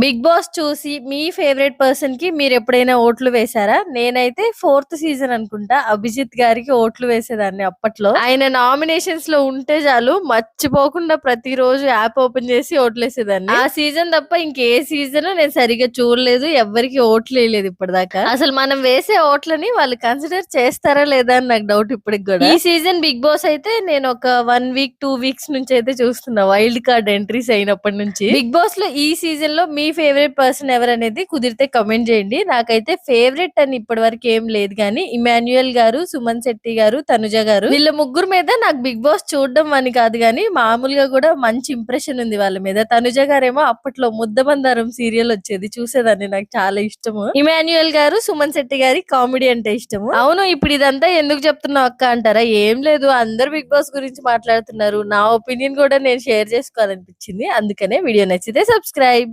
Big boss చూసి మీ favourite పర్సన్కి మీరు ఎప్పుడైనా ఓట్లు వేశారా? నేనైతే ఫోర్త్ సీజన్ అనుకుంటా అభిజిత్ గారికి ఓట్లు వేసేదాన్ని అప్పట్లో. ఆయన నామినేషన్స్లో ఉంటే చాలు మర్చిపోకుండా ప్రతిరోజు యాప్ ఓపెన్ చేసి ఓట్లు వేసేదాన్ని. ఆ సీజన్ తప్ప ఇంకే సీజన్ నేను సరిగా చూడలేదు ఎవరికి ఓట్లు వేయలేదు ఇప్పటిదాకా. అసలు మనం వేసే ఓట్లని వాళ్ళు కన్సిడర్ చేస్తారా లేదా అని నాకు డౌట్ ఇప్పటికి కూడా. ఈ సీజన్ బిగ్ బాస్ అయితే నేను ఒక వన్ వీక్ టూ వీక్స్ నుంచి అయితే చూస్తున్నా వైల్డ్ కార్డ్ ఎంట్రీస్ అయినప్పటి నుంచి. బిగ్ బాస్లో ఈ సీజన్లో మీ ఫేవరెట్ పర్సన్ ఎవరనేది కుదిరితే కమెంట్ చేయండి. నాకైతే ఫేవరెట్ అని ఇప్పటి వరకు ఏం లేదు కానీ ఇమాన్యుయల్ గారు సుమన్ శెట్టి గారు తనుజ గారు వీళ్ళ ముగ్గురు మీద నాకు బిగ్ బాస్ చూడడం అని కాదు కానీ మామూలుగా కూడా మంచి ఇంప్రెషన్ ఉంది వాళ్ళ మీద. తనుజ గారేమో అప్పట్లో ముద్దబందారం సీరియల్ వచ్చేది చూసేదాన్ని నాకు చాలా ఇష్టము. ఇమాన్యుయల్ గారు సుమన్ శెట్టి గారి కామెడీ అంటే ఇష్టము. అవును ఇప్పుడు ఇదంతా ఎందుకు చెప్తున్నావు అక్క అంటారా? ఏం లేదు అందరు బిగ్ బాస్ గురించి మాట్లాడుతున్నారు. నా ఒపీనియన్ కూడా నేను షేర్ చేసుకోవాలనిపించింది. అందుకనే వీడియో నచ్చితే సబ్స్క్రైబ్